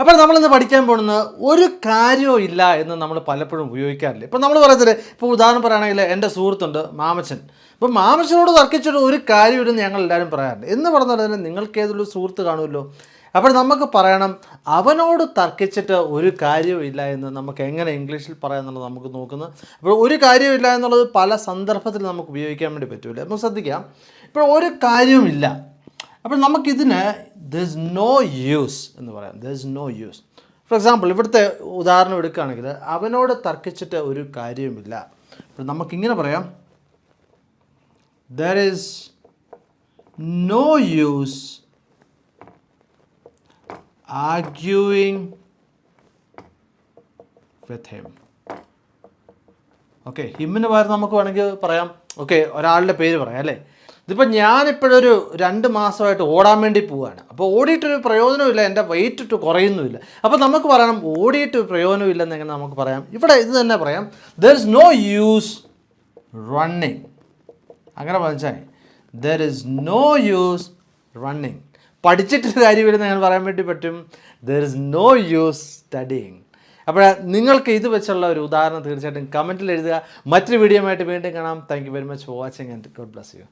അപ്പോൾ നമ്മളിന്ന് പഠിക്കാൻ പോകുന്നത് ഒരു കാര്യവും ഇല്ല എന്ന് നമ്മൾ പലപ്പോഴും ഉപയോഗിക്കാറില്ല? ഇപ്പം നമ്മൾ പറയത്തില്ലേ ഇപ്പോൾ ഉദാഹരണം പറയുകയാണെങ്കിൽ എന്റെ സുഹൃത്തുണ്ട് മാമച്ചൻ. അപ്പം മാമച്ചനോട് തർക്കിച്ചിട്ട് ഒരു കാര്യമില്ലെന്ന് ഞങ്ങൾ എല്ലാവരും പറയാറുണ്ട്. എന്ന് പറഞ്ഞാൽ തന്നെ നിങ്ങൾക്ക് ഏതൊരു സുഹൃത്ത് കാണുമല്ലോ? അപ്പോൾ നമുക്ക് പറയണം അവനോട് തർക്കിച്ചിട്ട് ഒരു കാര്യവും ഇല്ല എന്ന് നമുക്ക് എങ്ങനെ ഇംഗ്ലീഷിൽ പറയാമെന്നുള്ളത് നമുക്ക് നോക്കുന്നത് അപ്പോൾ ഒരു കാര്യമില്ല എന്നുള്ളത് പല സന്ദർഭത്തിൽ നമുക്ക് ഉപയോഗിക്കാൻ വേണ്ടി പറ്റില്ല നമുക്ക് ശ്രദ്ധിക്കാം ഇപ്പോൾ ഒരു കാര്യവുമില്ല അപ്പോൾ നമുക്കിതിന് ദിസ് നോ യൂസ് എന്ന് പറയാം. This no use for example ഇവിടുത്തെ ഉദാഹരണം എടുക്കുകയാണെങ്കിൽ അവനോട് തർക്കിച്ചിട്ട് ഒരു കാര്യവുമില്ല. അപ്പോൾ നമുക്കിങ്ങനെ പറയാം. There is no use arguing with him okay ഹിമ്മിന് പകരം നമുക്ക് വേണമെങ്കിൽ പറയാം. ഓക്കെ ഒരാളുടെ പേര് പറയാം അല്ലേ? ഇതിപ്പോൾ ഞാനിപ്പോഴൊരു രണ്ട് മാസമായിട്ട് ഓടാൻ വേണ്ടി പോവുകയാണ് അപ്പോൾ ഓടിയിട്ടൊരു പ്രയോജനമില്ല എന്റെ വെയിറ്റ് ഇട്ട് കുറയുന്നുമില്ല. അപ്പോൾ നമുക്ക് പറയണം ഓടിയിട്ട് പ്രയോജനമില്ലെന്ന് എങ്ങനെ നമുക്ക് പറയാം. ഇവിടെ ഇത് തന്നെ പറയാം there is no use running അങ്ങനെ പറഞ്ഞാൽ there is no use running പഠിച്ചിട്ടൊരു കാര്യമില്ലെന്ന് ഞാൻ പറയാൻ വേണ്ടി പറ്റും. There is no use studying അപ്പോൾ നിങ്ങൾക്ക് ഇത് വെച്ചുള്ള ഒരു ഉദാഹരണം തീർച്ചയായിട്ടും കമന്റിൽ എഴുതുക. മറ്റൊരു വീഡിയോ ആയിട്ട് വീണ്ടും കാണാം. Thank you very much for watching and God bless you